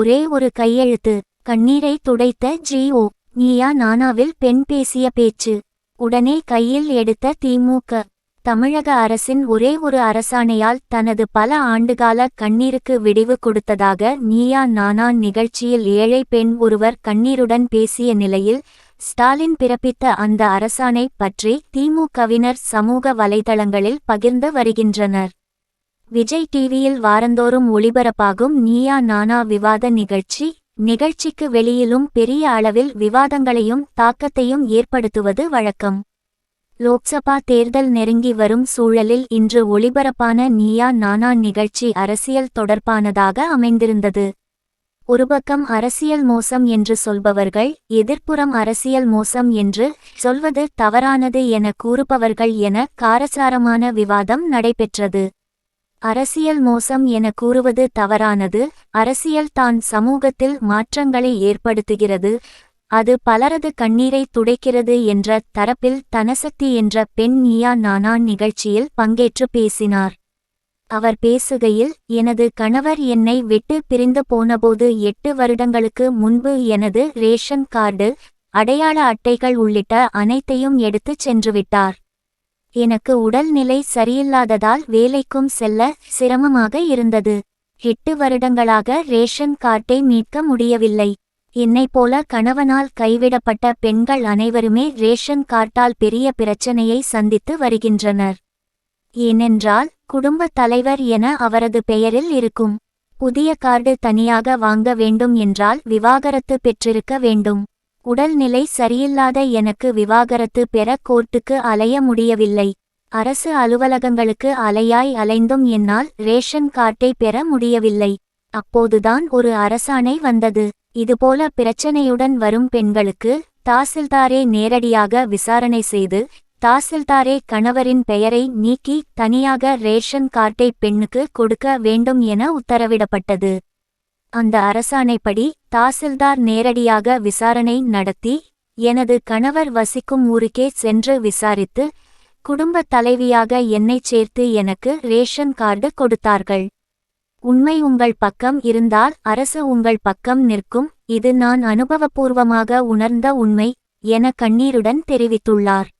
ஒரே ஒரு கையெழுத்து கண்ணீரை துடைத்த ஜிஓ நீயா நானாவில் பெண் பேசிய பேச்சு. உடனே கையில் எடுத்த திமுக தமிழக அரசின் ஒரே ஒரு அரசாணையால் தனது பல ஆண்டுகால கண்ணீருக்கு விடிவு கொடுத்ததாக நீயா நானா நிகழ்ச்சியில் ஏழை பெண் ஒருவர் கண்ணீருடன் பேசிய நிலையில் ஸ்டாலின் பிறப்பித்த அந்த அரசாணை பற்றி திமுகவினர் சமூக வலைதளங்களில் பகிர்ந்து வருகின்றனர். விஜய் டிவியில் வாரந்தோறும் ஒளிபரப்பாகும் நீயா நானா விவாத நிகழ்ச்சி. நிகழ்ச்சிக்கு வெளியிலும் பெரிய அளவில் விவாதங்களையும் தாக்கத்தையும் ஏற்படுத்துவது வழக்கம். லோக்சபா தேர்தல் நெருங்கி வரும் சூழலில் இன்று ஒளிபரப்பான நீயா நானா நிகழ்ச்சி அரசியல் தொடர்பானதாக அமைந்திருந்தது. ஒருபக்கம் அரசியல் மோசம் என்று சொல்பவர்கள் எதிர்ப்புறம் அரசியல் மோசம் என்று சொல்வது தவறானது என கூறுபவர்கள் என காரசாரமான விவாதம் நடைபெற்றது. அரசியல் மோசம் என கூறுவது தவறானது அரசியல் தான் சமூகத்தில் மாற்றங்களை ஏற்படுத்துகிறது அது பலரது கண்ணீரை துடைக்கிறது என்ற தரப்பில் தனசக்தி என்ற பெண் நீயா நானா நிகழ்ச்சியில் பங்கேற்று பேசினார். அவர் பேசுகையில் எனது கணவர் என்னை விட்டு பிரிந்து போனபோது எட்டு வருடங்களுக்கு முன்பு எனது ரேஷன் கார்டு அடையாள அட்டைகள் உள்ளிட்ட அனைத்தையும் எடுத்துச் சென்றுவிட்டார். எனக்கு உடல்நிலை சரியில்லாததால் வேலைக்கும் செல்ல சிரமமாக இருந்தது. எட்டு வருடங்களாக ரேஷன் கார்டை மீட்க முடியவில்லை. என்னைப் போல கணவனால் கைவிடப்பட்ட பெண்கள் அனைவருமே ரேஷன் கார்டால் பெரிய பிரச்சனையை சந்தித்து வருகின்றனர். ஏனென்றால் குடும்பத் தலைவர் என அவரது பெயரில் இருக்கும். புதிய கார்டு தனியாக வாங்க வேண்டும் என்றால் விவாகரத்து பெற்றிருக்க வேண்டும். உடல்நிலை சரியில்லாத எனக்கு விவாகரத்து பெற கோர்ட்டுக்கு அலைய முடியவில்லை. அரசு அலுவலகங்களுக்கு அலையாய் அலைந்தும் என்னால் ரேஷன் கார்டை பெற முடியவில்லை. அப்போதுதான் ஒரு அரசாணை வந்தது. இதுபோல பிரச்சனையுடன் வரும் பெண்களுக்கு தாசில்தாரே நேரடியாக விசாரணை செய்து தாசில்தாரே கணவரின் பெயரை நீக்கி தனியாக ரேஷன் கார்டை பெண்ணுக்கு கொடுக்க வேண்டும் என உத்தரவிடப்பட்டது. அந்த அரசாணைப்படி தாசில்தார் நேரடியாக விசாரணை நடத்தி எனது கணவர் வசிக்கும் ஊருக்கே சென்று விசாரித்து குடும்பத் தலைவியாக என்னைச் சேர்த்து எனக்கு ரேஷன் கார்டு கொடுத்தார்கள். உண்மை உங்கள் பக்கம் இருந்தால் அரசு உங்கள் பக்கம் நிற்கும் இது நான் அனுபவபூர்வமாக உணர்ந்த உண்மை என கண்ணீருடன் தெரிவித்துள்ளார்.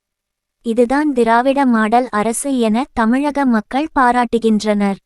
இதுதான் திராவிட மாடல் அரசு என தமிழக மக்கள் பாராட்டுகின்றனர்.